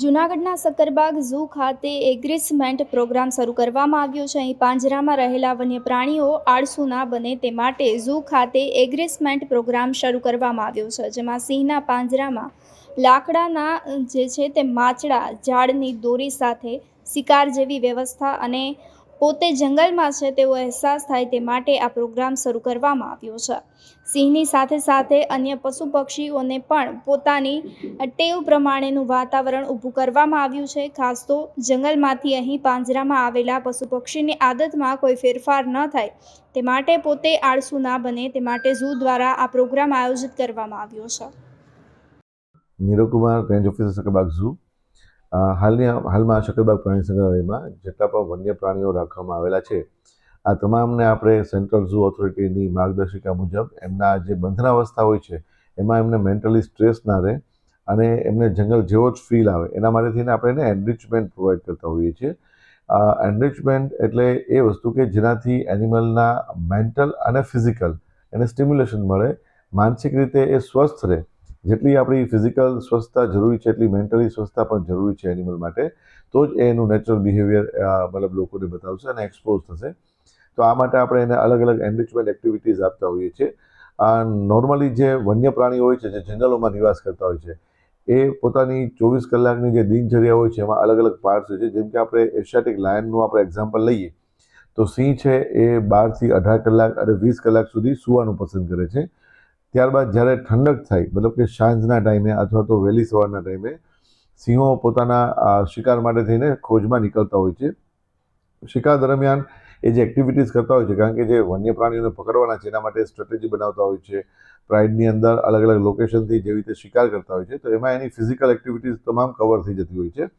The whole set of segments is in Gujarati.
જૂનાગઢના સક્કરબાગ ઝૂ ખાતે એગ્રીસમેન્ટ પ્રોગ્રામ શરૂ કરવામાં આવ્યો છે. અહીં પાંજરામાં રહેલા વન્ય પ્રાણીઓ આળસુ ના બને તે માટે ઝૂ ખાતે એગ્રીસમેન્ટ પ્રોગ્રામ શરૂ કરવામાં આવ્યો છે, જેમાં સિંહના પાંજરામાં લાકડાના જે છે તે માચડા, ઝાડની દોરી સાથે શિકાર જેવી વ્યવસ્થા અને પોતે જંગલમાં છે તેવો અહેસાસ થાય તે માટે આ પ્રોગ્રામ શરૂ કરવામાં આવ્યો છે. સિંહની સાથે સાથે અન્ય પશુ પક્ષીઓને પણ પોતાની ટેવ પ્રમાણેનું વાતાવરણ ઊભું કરવામાં આવ્યું છે. ખાસ તો જંગલમાંથી અહીં પાંજરામાં આવેલા પશુ પક્ષીની આદતમાં કોઈ ફેરફાર ન થાય તે માટે પોતે આળસુ ના બને તે માટે ઝૂ દ્વારા આ પ્રોગ્રામ આયોજિત કરવામાં આવ્યો છે. Niravkumar, range officer Sakkarbaug zoo. હાલની હાલમાં શકરબાગ પ્રાણી સંગ્રહાલયમાં જેટલા પણ વન્ય પ્રાણીઓ રાખવામાં આવેલા છે, આ તમામને આપણે સેન્ટ્રલ ઝૂ ઓથોરિટીની માર્ગદર્શિકા મુજબ એમના જે બંધનાવસ્થા હોય છે, એમાં એમને મેન્ટલી સ્ટ્રેસ ના રહે અને એમને જંગલ જેવો જ ફીલ આવે. એના માટે થઈને આપણે એને એનરિચમેન્ટ પ્રોવાઈડ કરતા હોઈએ છીએ. એનરિચમેન્ટ એટલે એ વસ્તુ કે જેનાથી એનિમલના મેન્ટલ અને ફિઝિકલ એને સ્ટિમ્યુલેશન મળે, માનસિક રીતે એ સ્વસ્થ રહે જેટલી આપણી ફિઝિકલ સ્વસ્થતા જરૂરી છે, એટલી મેન્ટલી સ્વસ્થતા પણ જરૂરી છે એનિમલ માટે. તો જ એનું નેચરલ બિહેવિયર મતલબ લોકોને બતાવશે અને એક્સપોઝ થશે. તો આ માટે આપણે એને અલગ અલગ એનરિચમેન્ટ એક્ટિવિટીઝ આપતા હોઈએ છીએ. આ નોર્મલી જે વન્ય પ્રાણી હોય છે, જે જંગલોમાં નિવાસ કરતા હોય છે, એ પોતાની ચોવીસ કલાકની જે દિનચર્યા હોય છે, એમાં અલગ અલગ પાર્ટ્સ હોય છે. જેમ કે આપણે એશિયાટિક લાયનનું આપણે એક્ઝામ્પલ લઈએ, તો સિંહ છે એ બારથી અઢાર કલાક અને વીસ કલાક સુધી સૂવાનું પસંદ કરે છે. ત્યારબાદ જ્યારે ઠંડક થાય, મતલબ કે સાંજના ટાઈમે અથવા તો વહેલી સવારના ટાઈમે સિંહો પોતાના શિકાર માટે થઈને ખોજમાં નીકળતા હોય છે. શિકાર દરમિયાન એ જે એક્ટિવિટીઝ કરતા હોય છે, કારણ કે જે વન્ય પ્રાણીઓને પકડવાના છે, એના માટે સ્ટ્રેટેજી બનાવતા હોય છે પ્રાઇડની અંદર અલગ અલગ લોકેશનથી જેવી રીતે શિકાર કરતા હોય છે, તો એમાં એની ફિઝિકલ એક્ટિવિટીઝ તમામ કવર થઈ જતી હોય છે.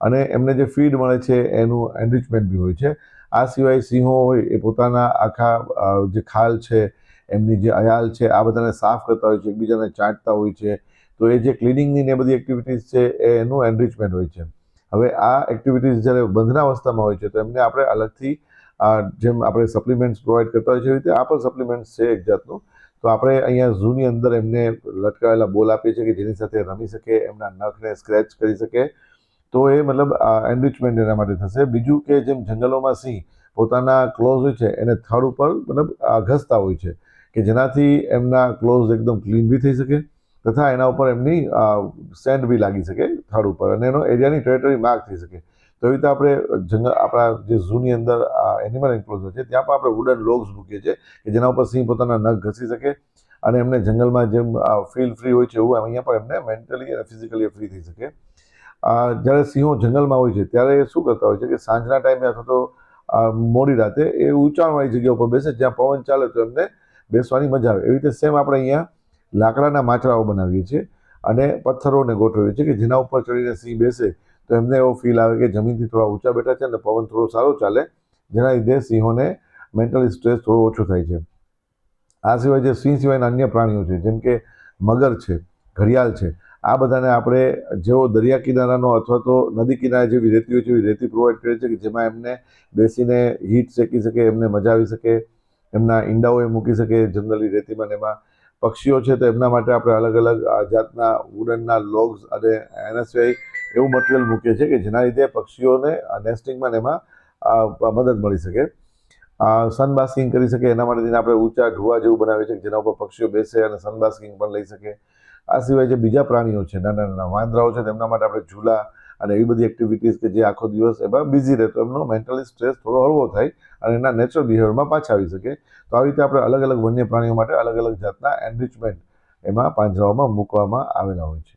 અને એમને જે ફીડ મળે છે, એનું એનરિચમેન્ટ બી હોય છે. આ સિવાય સિંહો હોય, એ પોતાના આખા જે ખાલ છે એમની જે અયાલ છે, આ બધાને સાફ કરતા હોય છે, એકબીજાને ચાટતા હોય છે. તો એ જે ક્લિનિંગની ને બધી એક્ટિવિટીઝ છે, એ એનું એનરિચમેન્ટ હોય છે. હવે આ એક્ટિવિટીઝ જ્યારે બંધના અવસ્થામાં હોય છે, તો એમને આપણે અલગથી જેમ આપણે સપ્લિમેન્ટ્સ પ્રોવાઈડ કરતા હોય છે રીતે આ પણ સપ્લિમેન્ટ્સ છે એક જાતનું. તો આપણે અહીંયા ઝૂની અંદર એમને લટકાવેલા બોલ આપીએ છીએ કે જેની સાથે રમી શકે, એમના નખને સ્ક્રેચ કરી શકે. તો એ મતલબ એનરિચમેન્ટ એના માટે થશે. બીજું કે જેમ જંગલોમાં સિંહ પોતાના ક્લોઝ હોય છે, એને થડ ઉપર મતલબ ઘસતા હોય છે. કે જેનાથી એમના ક્લોઝ એકદમ ક્લીન બી થઈ શકે તથા એના ઉપર એમની સેન્ડ બી લાગી શકે થડ ઉપર અને એનો એરિયાની ટેરેટરી માર્ક થઈ શકે. તો એવી રીતે આપણે જંગલ આપણા જે ઝૂની અંદર એનિમલ એન્ક્લોઝર છે, ત્યાં પણ આપણે વુડન લોગ્સ મૂકીએ છીએ કે જેના ઉપર સિંહ પોતાના નખ ઘસી શકે અને એમને જંગલમાં જેમ ફીલ ફ્રી હોય છે એવું અહીંયા પણ એમને મેન્ટલી અને ફિઝિકલી ફ્રી થઈ શકે. જ્યારે સિંહો જંગલમાં હોય છે ત્યારે એ શું કરતા હોય છે કે સાંજના ટાઈમે અથવા તો મોડી રાતે એ ઊંચાણવાળી જગ્યા ઉપર બેસે જ્યાં પવન ચાલે તો એમને બેસવાની મજા આવે. એવી રીતે સેમ આપણે અહીંયા લાકડાના માચડાઓ બનાવીએ છીએ અને પથ્થરોને ગોઠવીએ છીએ કે જેના ઉપર ચડીને સિંહ બેસે તો એમને એવો ફીલ આવે કે જમીનથી થોડા ઊંચા બેઠા છે અને પવન થોડો સારો ચાલે, જેના લીધે સિંહોને મેન્ટલી સ્ટ્રેસ થોડો ઓછો થાય છે. આ સિવાય જે સિંહ સિવાયના અન્ય પ્રાણીઓ છે, જેમ કે મગર છે, ઘડિયાળ છે, આ બધાને આપણે જેવો દરિયા કિનારાનો અથવા તો નદી કિનારે જેવી રેતી હોય છે એવી રેતી પ્રોવાઈડ કરે છે કે જેમાં એમને બેસીને હીટ શેકી શકે, એમને મજા આવી શકે એમના ઈંડાઓ એ મૂકી શકે જનરલી રેતીમાં એમાં પક્ષીઓ છે તો એમના માટે આપણે અલગ અલગ જાતના વુડનના લોગ્સ અને એના સિવાય એવું મટીરિયલ મૂકીએ છીએ કે જેના લીધે પક્ષીઓને નેસ્ટિંગમાં એમાં મદદ મળી શકે. સનબાસ્કિંગ કરી શકે, એના માટે આપણે ઊંચા ઢુવા જેવું બનાવીએ છીએ જેના ઉપર પક્ષીઓ બેસે અને સનબાસ્કિંગ પણ લઈ શકે. આ સિવાય જે બીજા પ્રાણીઓ છે નાના નાના વાંદરાઓ છે, તેમના માટે આપણે ઝૂલા અને એવી બધી એક્ટિવિટીઝ કે જે આખો દિવસ એમાં બિઝી રહે તો એમનો મેન્ટલી સ્ટ્રેસ થોડો હળવો થાય અને એના નેચરલ બિહેવિયરમાં પાછા આવી શકે. તો આવી રીતે આપણે અલગ અલગ વન્ય પ્રાણીઓ માટે અલગ અલગ જાતના એનરિચમેન્ટ એમાં પાંજરાઓમાં મૂકવામાં આવેલા હોય છે.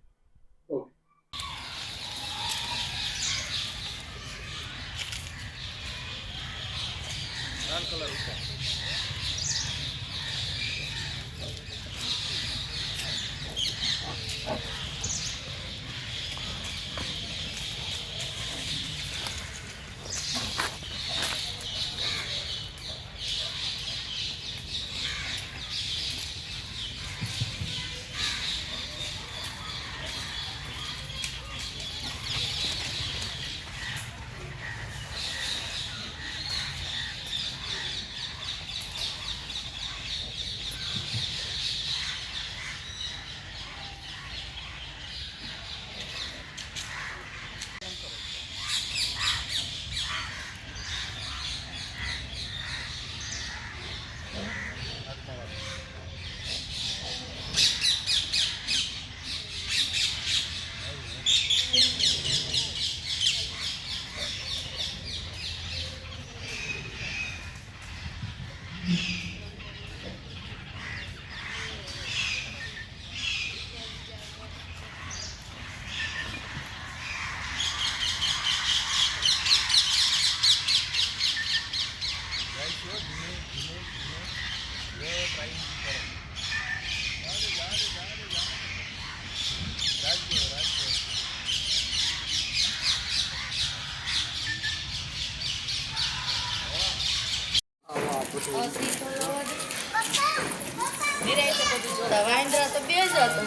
વાંદરા તો બે જ હતો.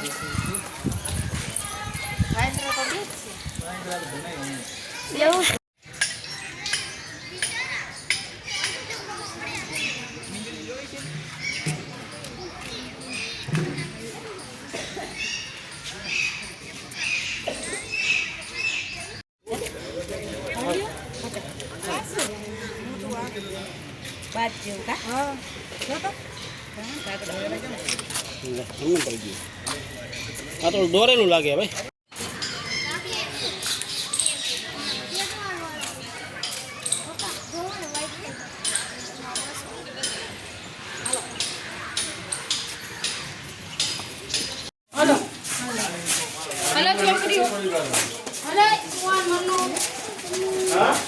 વાંદરા બાદ જેવું કા? આ તો દોરેલું લાગે ભાઈ Halo, siapa dia? Halo, Wan, mana? Hah?